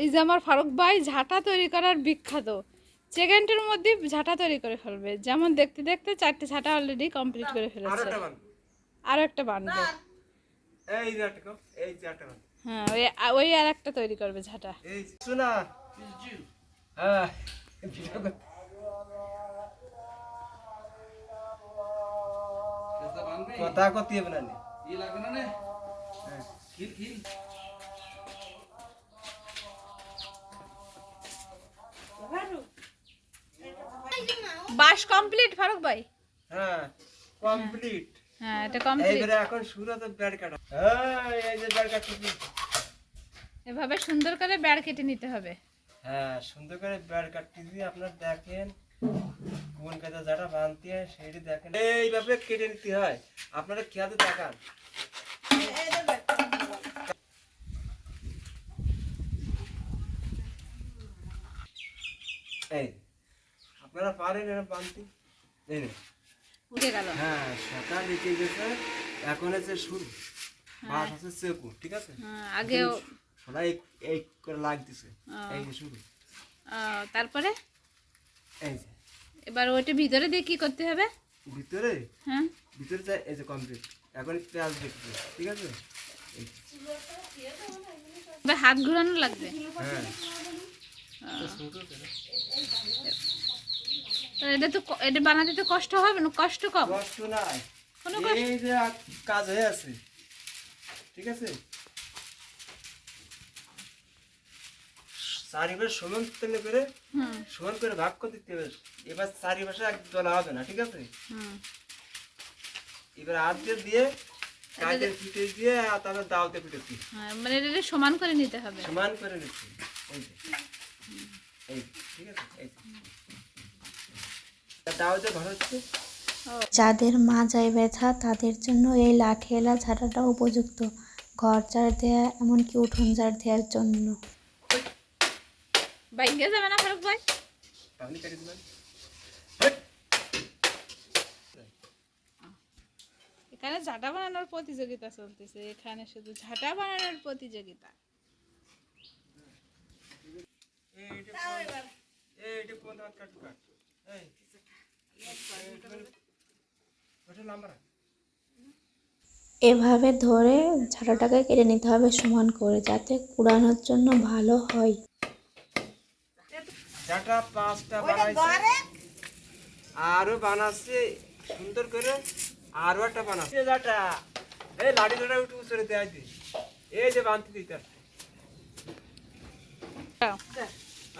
এই যে আমার ফারুক ভাই ঝাঁটা তৈরি করার বিখ্যাত। সেকেন্ডের মধ্যে ঝাঁটা তৈরি করে ফেলবে। যেমন দেখতে দেখতে চারটে ঝাঁটা অলরেডি কমপ্লিট করে ফেলেছে। একটা বান আরও একটা বানবে এই যে একটা এই যে একটা হ্যাঁ ওই ওই আর একটা তৈরি করবে ঝাঁটা। এই শোনা। হ্যাঁ কথা করতে হবে না নে। হ্যাঁ। বাস কমপ্লিট ফারুক ভাই? হ্যাঁ কমপ্লিট হ্যাঁ এটা কমপ্লিট এইবারে এখন শুরু হতে ব্যাড কাটা। এই যে ব্যাড কাটতেছি এভাবে সুন্দর করে ব্যাড় কেটে নিতে হবে। হ্যাঁ সুন্দর করে ব্যাড আপনার দেখেন কোন কাজে যারা বানতে হয় সেটি দেখেন। এইভাবে কেটে নিতে হয়। আপনারা খেয়াতে দেখান? এই আপনারা পারেন এরা বানতে এই নে। উঠে গেল। হ্যাঁ সাঁতা লেগে গেছে এখন হচ্ছে শুরু। বাস আছে চেকু ঠিক আছে? হ্যাঁ, আগেও সবাই এই- এই করে লাগতেছে। এই যে শুরু। তারপরে? এই যে। এবার ওইটা ভিতরে দিয়ে কি করতে হবে? ভিতরে? হ্যাঁ। ভিতরে যায় এই যে কমপ্লিট এখন পেঁয়াজ দেখতে ঠিক আছে? হাত ঘোরানো লাগবে? হ্যাঁ। তো এটা তো এটা বানাতে তো কষ্ট হবে না? কষ্ট কম? কষ্ট নাই। কোনো এই যে কাজ হয়ে আছে। ঠিক আছে? চারিপাশে সমান তেমনি করে হুম। সমান করে ভাগ করে দিতে হবে। এবার চারিপাশে এক দলা হবে না ঠিক আছে? হুম। এবার হাত দিয়ে দিয়ে কাজের পিঠে দিয়ে আর তারপর দাওতে পিঠে দিয়ে। হ্যাঁ, মানে এটা সমান করে নিতে হবে। সমান করে এই এই ঠিক আছে? এই যে দাওতে ঘর হচ্ছে যাদের মাজায় ব্যথা তাদের জন্য এই লাঠিয়ালা ঝাঁটাটা উপযুক্ত ঘর ঝাড় দেওয়া এমনকি উঠোন ঝাড় দেওয়ার জন্য বাইকে যাবে না ফারুক ভাই এখানে ঝাঁটা বানানোর প্রতিযোগিতা চলতেছে এখানে শুধু ঝাঁটা বানানোর প্রতিযোগিতা এইটা কোন এইটা কোন কাট কাট এই ওটা নাম্বার এভাবে ধরে ঝাঁটাটাকে কেটে নিতে হবে সমান করে যাতে কুড়ানোর জন্য ভালো হয়। যাটা পাঁচটা বানাইছে। আরও বানাচ্ছে সুন্দর করে আরও একটা বানাচ্ছে। যাটা এই লাঠি লাটা একটু উচরে দেয় দি এই যে বানতে দিতে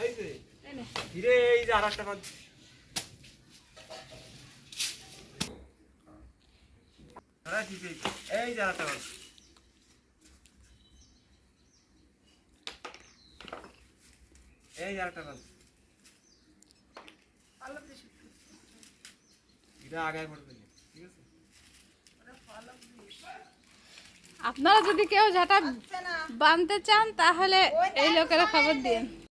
এই যে ধীরে এই যে আর একটা বানতে হ্যাঁ ঠিক আছে এই যে আর এই যে আর এটা আগে পড়বে ঠিক আছে? আপনারা যদি কেউ ঝাঁটা বানতে চান তাহলে এই লোকেরা খবর দিন।